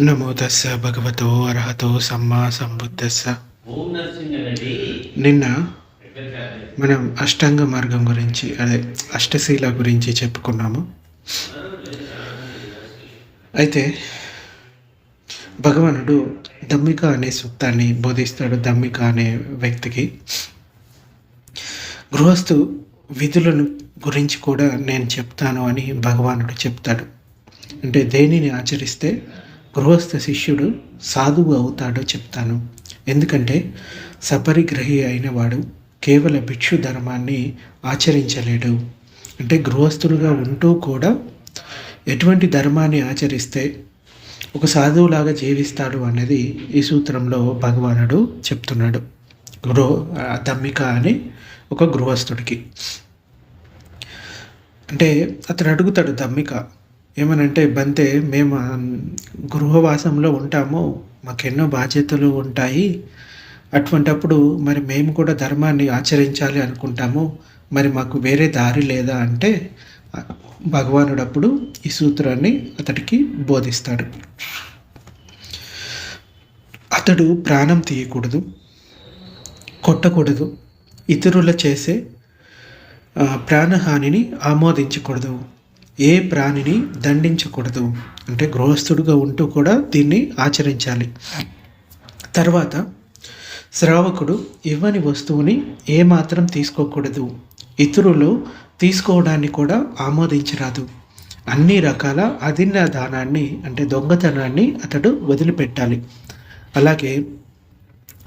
నమో భగవతో అర్హతో సమ్మా సంబుద్ధస్స నిన్న మనం అష్టాంగ మార్గం గురించి అదే అష్టశీల గురించి చెప్పుకున్నాము. అయితే భగవానుడు దమ్మిక అనే సూక్తాన్ని బోధిస్తాడు దమ్మిక అనే వ్యక్తికి. గృహస్థు విధులను గురించి కూడా నేను చెప్తాను అని భగవానుడు చెప్తాడు. అంటే దేనిని ఆచరిస్తే గృహస్థ శిష్యుడు సాధువు అవుతాడో చెప్తాను. ఎందుకంటే సపరిగ్రహి అయిన వాడు కేవల భిక్షు ధర్మాన్ని ఆచరించలేడు. అంటే గృహస్థుడుగా ఉంటూ కూడా ఎటువంటి ధర్మాన్ని ఆచరిస్తే ఒక సాధువులాగా జీవిస్తాడు అనేది ఈ సూత్రంలో భగవానుడు చెప్తున్నాడు. గృహ దమ్మిక అని ఒక గృహస్థుడికి. అంటే అతడు అడుగుతాడు దమ్మిక ఏమనంటే బంతే మేము గృహవాసంలో ఉంటాము. మాకెన్నో బాధ్యతలు ఉంటాయి. అటువంటప్పుడు మరి మేము కూడా ధర్మాన్ని ఆచరించాలి అనుకుంటాము. మరి మాకు వేరే దారి లేదా? అంటే భగవానుడు అప్పుడు ఈ సూత్రాన్ని అతడికి బోధిస్తాడు. అతడు ప్రాణం తీయకూడదు కొట్టకూడదు. ఇతరుల చేసే ప్రాణహానిని ఆమోదించకూడదు. ఏ ప్రాణిని దండించకూడదు. అంటే గృహస్థుడుగా ఉంటూ కూడా దీన్ని ఆచరించాలి. తర్వాత శ్రావకుడు ఇవ్వని వస్తువుని ఏమాత్రం తీసుకోకూడదు. ఇతరులు తీసుకోవడాన్ని కూడా ఆమోదించరాదు. అన్ని రకాల అదిన్న దానాన్ని అంటే దొంగతనాన్ని అతడు వదిలిపెట్టాలి. అలాగే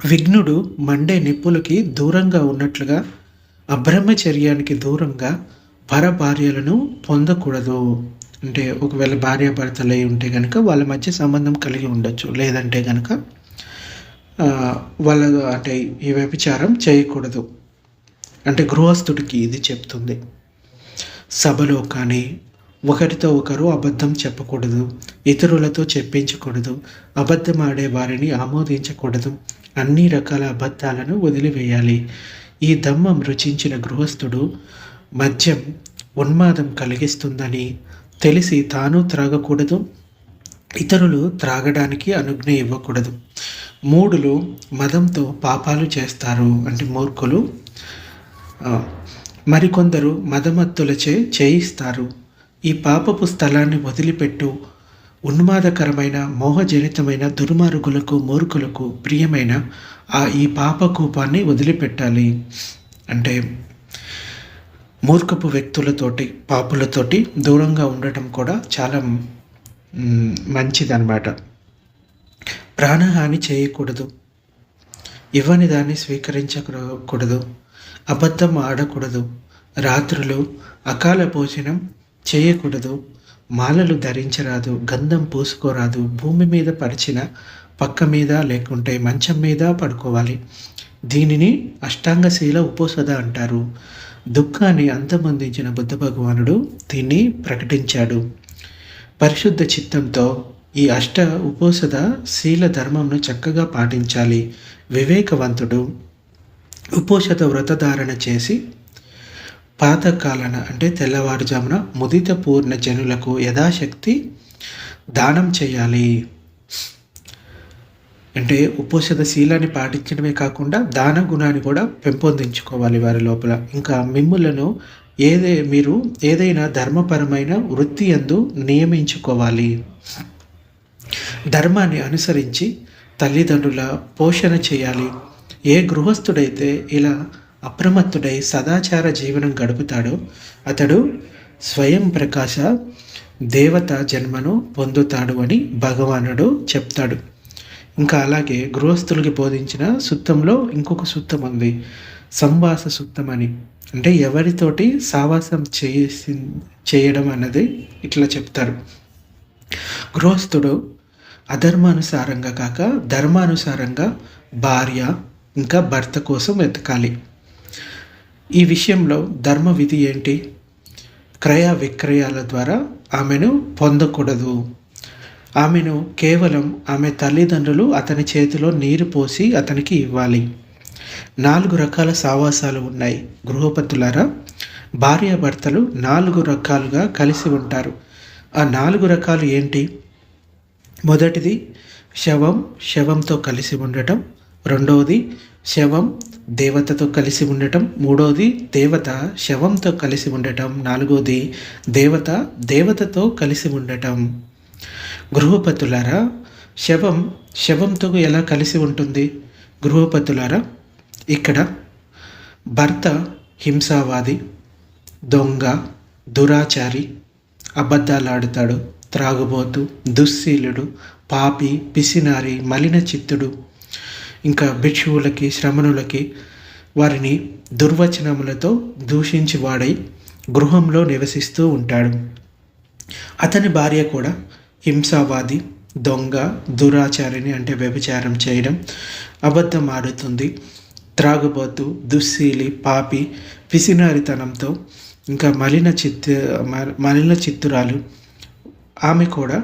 విఘ్నుడు మండే నిప్పులకి దూరంగా ఉన్నట్లుగా అబ్రహ్మచర్యానికి దూరంగా పరభార్యలను పొందకూడదు. అంటే ఒకవేళ భార్యాభర్తలు అయి ఉంటే కనుక వాళ్ళ మధ్య సంబంధం కలిగి ఉండొచ్చు. లేదంటే కనుక వాళ్ళ అంటే ఈ వ్యభిచారం చేయకూడదు. అంటే గృహస్థుడికి ఇది చెప్తుంది. సభలో కానీ ఒకరితో ఒకరు అబద్ధం చెప్పకూడదు. ఇతరులతో చెప్పించకూడదు. అబద్ధం ఆడే వారిని ఆమోదించకూడదు. అన్ని రకాల అబద్ధాలను వదిలివేయాలి. ఈ దమ్మం రుచించిన గృహస్థుడు మద్యం ఉన్మాదం కలిగిస్తుందని తెలిసి తాను త్రాగకూడదు ఇతరులు త్రాగడానికి అనుజ్ఞ ఇవ్వకూడదు. మూడులు మదంతో పాపాలు చేస్తారు అంటే మూర్ఖులు. మరికొందరు మదమత్తులచే చేయిస్తారు. ఈ పాపపు స్థలాన్ని వదిలిపెట్టు. ఉన్మాదకరమైన మోహజనితమైన దుర్మార్గులకు మూర్ఖులకు ప్రియమైన ఆ ఈ పాపకూపాన్ని వదిలిపెట్టాలి. అంటే మూర్ఖపు వ్యక్తులతోటి పాపులతోటి దూరంగా ఉండటం కూడా చాలా మంచిదన్నమాట. ప్రాణహాని చేయకూడదు. ఇవ్వని దాన్ని స్వీకరించకూడదు. అబద్ధం ఆడకూడదు. రాత్రులు అకాల భోజనం చేయకూడదు. మాలలు ధరించరాదు. గంధం పూసుకోరాదు. భూమి మీద పరిచిన పక్క మీద లేకుంటే మంచం మీద పడుకోవాలి. దీనిని అష్టాంగశీల ఉపోసద అంటారు. దుఃఖాన్ని అంతమొందించిన బుద్ధ భగవానుడు దీన్ని ప్రకటించాడు. పరిశుద్ధ చిత్తంతో ఈ అష్ట ఉపోసద శీల ధర్మంను చక్కగా పాటించాలి. వివేకవంతుడు ఉపోషత వ్రతధారణ చేసి పాతకాలన అంటే తెల్లవారుజామున ముదిత పూర్ణ జనులకు యథాశక్తి దానం చేయాలి. అంటే ఉపోషధ శీలాన్ని పాటించడమే కాకుండా దాన గుణాన్ని కూడా పెంపొందించుకోవాలి వారి లోపల. ఇంకా మిమ్ములను ఏదే మీరు ఏదైనా ధర్మపరమైన వృత్తి అందు నియమించుకోవాలి. ధర్మాన్ని అనుసరించి తల్లిదండ్రుల పోషణ చేయాలి. ఏ గృహస్థుడైతే ఇలా అప్రమత్తుడై సదాచార జీవనం గడుపుతాడో అతడు స్వయం ప్రకాశ దేవత జన్మను పొందుతాడు అని భగవానుడు చెప్తాడు. ఇంకా అలాగే గృహస్థులకి బోధించిన సుత్తంలో ఇంకొక సుత్తం ఉంది. సంవాస సుత్తం అని. అంటే ఎవరితోటి సావాసం చేసి చేయడం అన్నది ఇట్లా చెప్తారు. గృహస్థుడు అధర్మానుసారంగా కాక ధర్మానుసారంగా భార్య ఇంకా భర్త కోసం వెతకాలి. ఈ విషయంలో ధర్మ విధి ఏంటి? క్రయ విక్రయాల ద్వారా ఆమెను పొందకూడదు. ఆమెను కేవలం ఆమె తల్లిదండ్రులు అతని చేతిలో నీరు పోసి అతనికి ఇవ్వాలి. నాలుగు రకాల సావాసాలు ఉన్నాయి. గృహపతులారా భార్యాభర్తలు నాలుగు రకాలుగా కలిసి ఉంటారు. ఆ నాలుగు రకాలు ఏంటి? మొదటిది శవం శవంతో కలిసి ఉండటం. రెండవది శవం దేవతతో కలిసి ఉండటం. మూడవది దేవత శవంతో కలిసి ఉండటం. నాలుగవది దేవత దేవతతో కలిసి ఉండటం. గృహపతులారా శవం శవంతో ఎలా కలిసి ఉంటుంది? గృహపతులారా ఇక్కడ భర్త హింసావాది దొంగ దురాచారి అబద్ధాలాడుతాడు త్రాగుబోతు దుశ్శీలుడు పాపి పిసినారి మలిన చిత్తుడు ఇంకా భిక్షువులకి శ్రమణులకి వారిని దుర్వచనములతో దూషించి వాడై గృహంలో నివసిస్తూ ఉంటాడు. అతని భార్య కూడా హింసావాది దొంగ దురాచారిని అంటే వ్యభిచారం చేయడం అబద్ధం ఆడుతుంది త్రాగుబోతు దుశ్శీలి పాపి పిసినారితనంతో ఇంకా మలిన చిత్తు మలిన చిత్తురాలు. ఆమె కూడా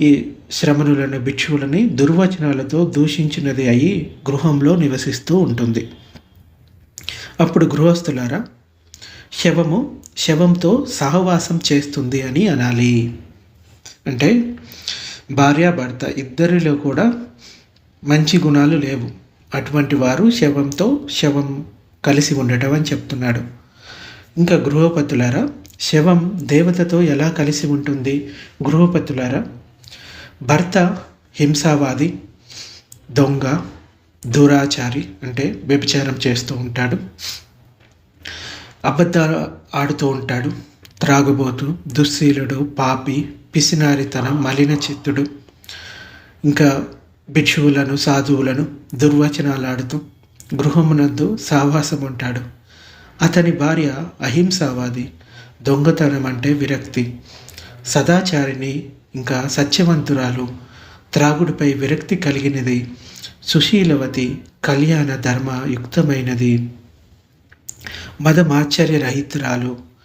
ఈ శ్రమణులను భిక్షువులని దుర్వచనాలతో దూషించినది అయి గృహంలో నివసిస్తూ ఉంటుంది. అప్పుడు గృహస్థులారా శవము శవంతో సహవాసం చేస్తుంది అని అనాలి. అంటే భార్యాభర్త ఇద్దరిలో కూడా మంచి గుణాలు లేవు. అటువంటి వారు శవంతో శవం కలిసి ఉండటం అని చెప్తున్నాడు. ఇంకా గృహపతులారా శవం దేవతతో ఎలా కలిసి ఉంటుంది? గృహపతులారా భర్త హింసావాది దొంగ దురాచారి అంటే వ్యభిచారం చేస్తూ ఉంటాడు. అబద్ధాలు ఆడుతూ ఉంటాడు. త్రాగుబోతు దుశ్శీలుడు పాపి పిసినారితనం మలిన చిత్తుడు ఇంకా భిక్షువులను సాధువులను దుర్వచనాలు ఆడుతూ గృహమునందు సావాసం ఉంటాడు అతని భార్య అహింసావాది దొంగతనం అంటే విరక్తి. సదాచారిని ఇంకా సత్యవంతురాలు త్రాగుడిపై విరక్తి కలిగినది. సుశీలవతి కళ్యాణ ధర్మయుక్తమైనది మదమాశ్చర్యరహితురాలు రహితురాలు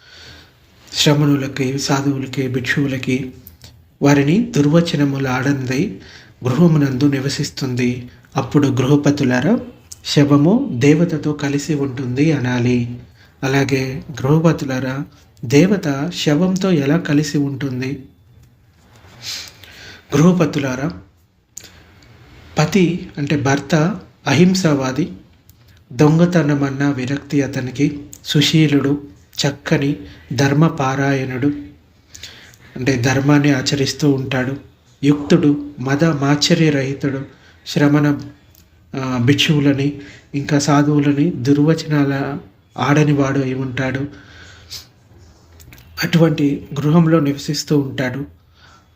శ్రమణులకి సాధువులకి భిక్షువులకి వారిని దుర్వచనముల ఆడందై గృహమునందు నివసిస్తుంది. అప్పుడు గృహపతులారా శవము దేవతతో కలిసి ఉంటుంది అనాలి. అలాగే గృహపతులారా దేవత శవంతో ఎలా కలిసి ఉంటుంది? గృహపతులారా పతి అంటే భర్త అహింసావాది దొంగతనమన్న విరక్తి అతనికి సుశీలుడు చక్కని ధర్మపారాయణుడు. అంటే ధర్మాన్ని ఆచరిస్తూ ఉంటాడు. యుక్తుడు మద మాచర్యరహితుడు శ్రమణ భిక్షువులని ఇంకా సాధువులని దుర్వచనాల ఆడనివాడు అయి ఉంటాడు. అటువంటి గృహంలో నివసిస్తూ ఉంటాడు.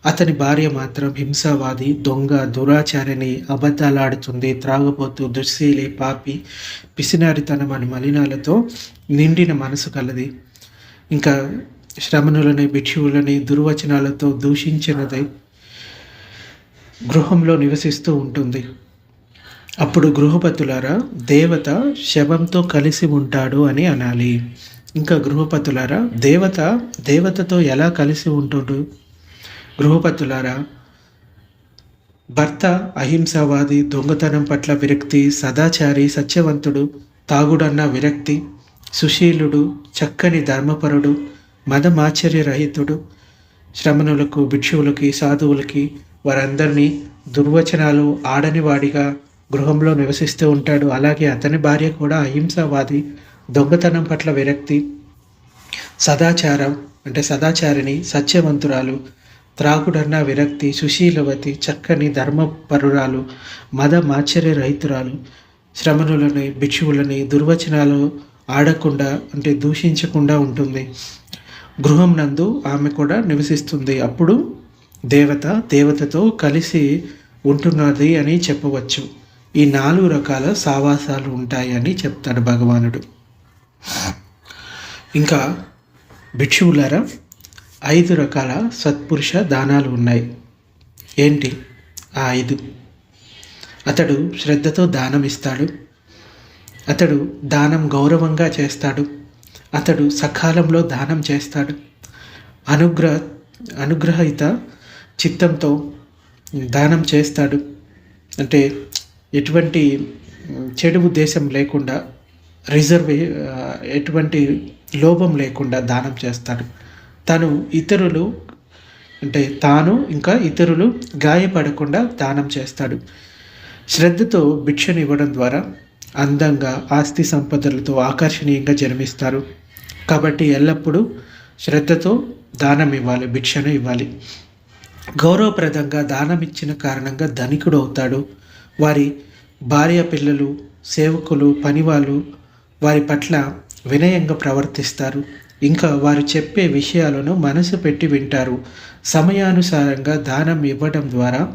అతని భార్య మాత్రం హింసావాది దొంగ దురాచారిని అబద్ధాలాడుతుంది త్రాగబోతూ దుశ్శీలి పాపి పిసినారితనం అని మలినాలతో నిండిన మనసు కలది. ఇంకా శ్రమణులని భిక్షువులని దుర్వచనాలతో దూషించినదై గృహంలో నివసిస్తూ ఉంటుంది. అప్పుడు గృహపతులారా దేవత శవంతో కలిసి ఉంటాడు అని అనాలి. ఇంకా గృహపతులారా దేవత దేవతతో ఎలా కలిసి ఉంటాడు? గృహపతులారా భర్త అహింసావాది దొంగతనం పట్ల విరక్తి సదాచారి సత్యవంతుడు తాగుడన్న విరక్తి సుశీలుడు చక్కని ధర్మపరుడు మదమాచర్యరహితుడు శ్రమణులకు భిక్షువులకి సాధువులకి వారందరినీ దుర్వచనాలు ఆడని వాడిగా గృహంలో నివసిస్తూ ఉంటాడు. అలాగే అతని భార్య కూడా అహింసావాది దొంగతనం పట్ల విరక్తి సదాచారం అంటే సదాచారిని సత్యవంతురాలు త్రాగుడన్న విరక్తి సుశీలవతి చక్కని ధర్మపరురాలు మద మాచర్య రైతురాలు శ్రమణులని భిక్షువులని దుర్వచనాలు ఆడకుండా అంటే దూషించకుండా ఉంటుంది. గృహం నందు ఆమె కూడా నివసిస్తుంది. అప్పుడు దేవత దేవతతో కలిసి ఉంటున్నది అని చెప్పవచ్చు. ఈ నాలుగు రకాల సావాసాలు ఉంటాయని చెప్తాడు భగవానుడు. ఇంకా భిక్షువులారా ఐదు రకాల సత్పురుష దానాలు ఉన్నాయి. ఏంటి? ఆ ఐదు. అతడు శ్రద్ధతో దానం ఇస్తాడు. అతడు దానం గౌరవంగా చేస్తాడు. అతడు సకాలంలో దానం చేస్తాడు. అనుగ్రహ అనుగ్రహిత చిత్తంతో దానం చేస్తాడు. అంటే ఎటువంటి చెడు ఉద్దేశం లేకుండా రిజర్వే ఎటువంటి లోభం లేకుండా దానం చేస్తాడు. తను ఇతరులు అంటే తాను ఇంకా ఇతరులు గాయపడకుండా దానం చేస్తాడు. శ్రద్ధతో భిక్షను ఇవ్వడం ద్వారా అందంగా ఆస్తి సంపదలతో ఆకర్షణీయంగా జన్మిస్తారు. కాబట్టి ఎల్లప్పుడూ శ్రద్ధతో దానం ఇవ్వాలి భిక్షను ఇవ్వాలి. గౌరవప్రదంగా దానం ఇచ్చిన కారణంగా ధనికుడు అవుతాడు. వారి భార్య పిల్లలు సేవకులు పనివాళ్ళు వారి పట్ల వినయంగా ప్రవర్తిస్తారు. ఇంకా వారు చెప్పే విషయాలను మనసు పెట్టి వింటారు. సమయానుసారంగా దానం ఇవ్వడం ద్వారా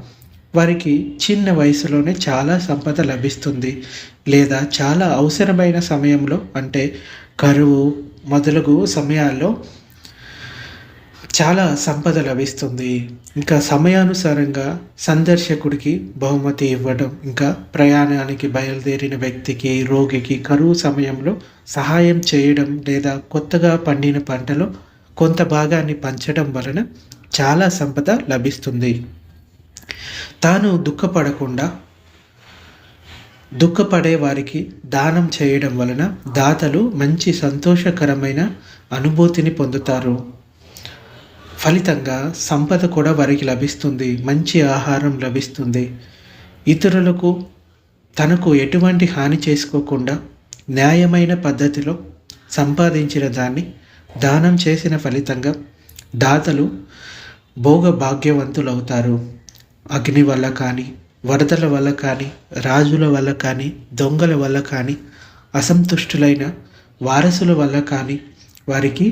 వారికి చిన్న వయసులోనే చాలా సంపద లభిస్తుంది. లేదా చాలా అవసరమైన సమయంలో అంటే కరువు మొదలగు సమయాల్లో చాలా సంపద లభిస్తుంది. ఇంకా సమయానుసారంగా సందర్శకుడికి బహుమతి ఇవ్వడం ఇంకా ప్రయాణానికి బయలుదేరిన వ్యక్తికి రోగికి కరువు సమయంలో సహాయం చేయడం లేదా కొత్తగా పండిన పంటలో కొంత భాగాన్ని పంచడం వలన చాలా సంపద లభిస్తుంది. తాను దుఃఖపడకుండా దుఃఖపడే వారికి దానం చేయడం వలన దాతలు మంచి సంతోషకరమైన అనుభూతిని పొందుతారు. ఫలితంగా సంపద కూడా వారికి లభిస్తుంది మంచి ఆహారం లభిస్తుంది. ఇతరులకు తనకు ఎటువంటి హాని చేసుకోకుండా న్యాయమైన పద్ధతిలో సంపాదించిన దాన్ని దానం చేసిన ఫలితంగా దాతలు భోగ భాగ్యవంతులవుతారు అగ్ని వల్ల కానీ వరదల వల్ల కానీ రాజుల వల్ల కానీ దొంగల వల్ల కానీ అసంతుష్టులైన వారసుల వల్ల కానీ వారికి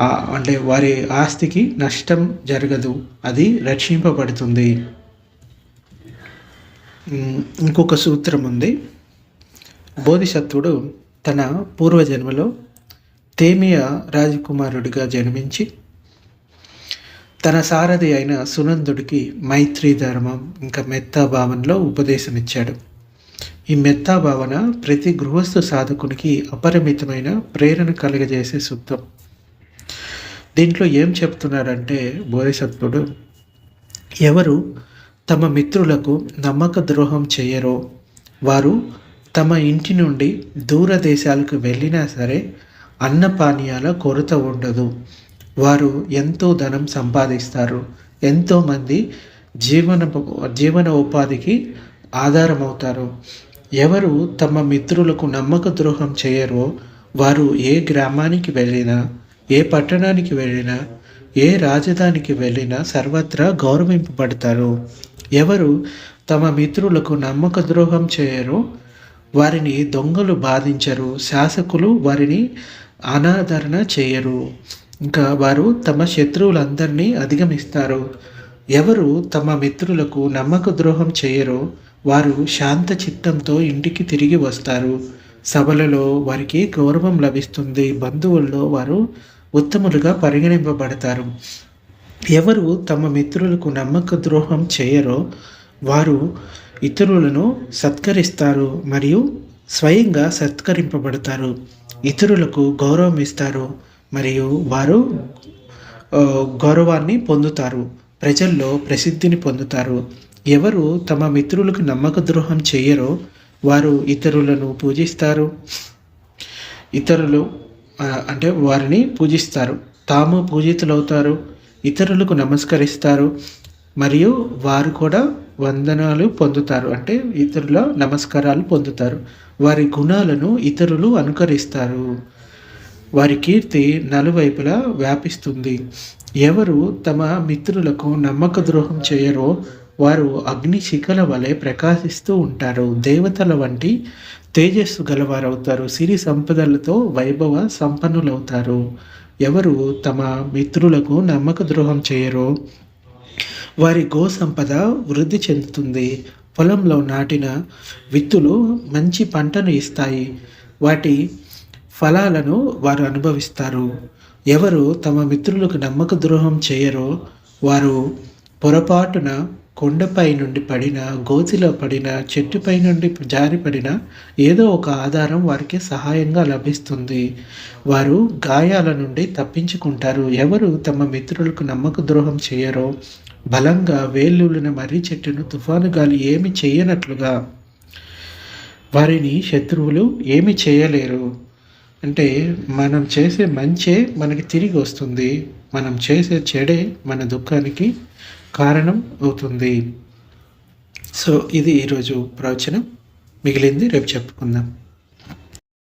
అంటే వారి ఆస్తికి నష్టం జరగదు. అది రక్షింపబడుతుంది. ఇంకొక సూత్రం ఉంది. బోధిసత్వుడు తన పూర్వజన్మలో తేమియ రాజకుమారుడిగా జన్మించి తన సారథి అయిన సునందుడికి మైత్రి ధర్మం ఇంకా మెత్తా భావనలో ఉపదేశం ఇచ్చాడు ఈ మెత్తా భావన ప్రతి గృహస్థు సాధకునికి అపరిమితమైన ప్రేరణ కలుగజేసే సూత్రం. దీంట్లో ఏం చెప్తున్నారంటే బోధిసత్వుడు ఎవరు తమ మిత్రులకు నమ్మక ద్రోహం చేయరో వారు తమ ఇంటి నుండి దూర దేశాలకు వెళ్ళినా సరే అన్నపానీయాల కొరత ఉండదు. వారు ఎంతో ధనం సంపాదిస్తారు. ఎంతోమంది జీవన జీవన ఉపాధికి ఆధారమవుతారు. ఎవరు తమ మిత్రులకు నమ్మక ద్రోహం చేయరో వారు ఏ గ్రామానికి వెళ్ళినా ఏ పట్టణానికి వెళ్ళినా ఏ రాజధానికి వెళ్ళినా సర్వత్రా గౌరవింపబడతారు. ఎవరు తమ మిత్రులకు నమ్మక ద్రోహం చేయరో వారిని దొంగలు బాధించరు శాసకులు వారిని అనాదరణ చేయరు. ఇంకా వారు తమ శత్రువులందరినీ అధిగమిస్తారు. ఎవరు తమ మిత్రులకు నమ్మక ద్రోహం చేయరో వారు శాంత చిత్తంతో ఇంటికి తిరిగి వస్తారు. సభలలో వారికి గౌరవం లభిస్తుంది. బంధువుల్లో వారు ఉత్తములుగా పరిగణింపబడతారు. ఎవరు తమ మిత్రులకు నమ్మక ద్రోహం చేయరో వారు ఇతరులను సత్కరిస్తారు మరియు స్వయంగా సత్కరింపబడతారు. ఇతరులకు గౌరవం ఇస్తారు మరియు వారు గౌరవాన్ని పొందుతారు. ప్రజల్లో ప్రసిద్ధిని పొందుతారు. ఎవరు తమ మిత్రులకు నమ్మక ద్రోహం చేయరో వారు ఇతరులను పూజిస్తారు. ఇతరులు అంటే వారిని పూజిస్తారు. తాము పూజితులవుతారు ఇతరులకు నమస్కరిస్తారు మరియు వారు కూడా వందనాలు పొందుతారు. అంటే ఇతరుల నమస్కారాలు పొందుతారు. వారి గుణాలను ఇతరులు అనుకరిస్తారు. వారి కీర్తి నలువైపులా వ్యాపిస్తుంది. ఎవరు తమ మిత్రులకు నమ్మక ద్రోహం చేయరో వారు అగ్ని శిఖల వలె ప్రకాశిస్తూ ఉంటారు. దేవతల వంటి తేజస్సు గలవారవుతారు. సిరి సంపదలతో వైభవ సంపన్నులవుతారు. ఎవరు తమ మిత్రులకు నమ్మక ద్రోహం చేయరో వారి గో సంపద వృద్ధి చెందుతుంది. పొలంలో నాటిన విత్తులు మంచి పంటను ఇస్తాయి. వాటి ఫలాలను వారు అనుభవిస్తారు. ఎవరు తమ మిత్రులకు నమ్మక ద్రోహం చేయరో వారు పొరపాటున కొండపై నుండి పడిన గోతిలో పడిన చెట్టుపై నుండి జారిపడిన ఏదో ఒక ఆధారం వారికి సహాయంగా లభిస్తుంది. వారు గాయాల నుండి తప్పించుకుంటారు. ఎవరు తమ మిత్రులకు నమ్మక ద్రోహం చేయరో బలంగా వేళ్ళూలిన మర్రి చెట్టును తుఫాను గాలి ఏమి చేయనట్లుగా. వారిని శత్రువులు ఏమి చేయలేరు. అంటే మనం చేసే మంచే మనకి తిరిగి వస్తుంది. మనం చేసే చెడే మన దుఃఖానికి కారణం అవుతుంది. సో ఇది ఈరోజు ప్రవచనం. మిగిలింది రేపు చెప్పుకుందాం.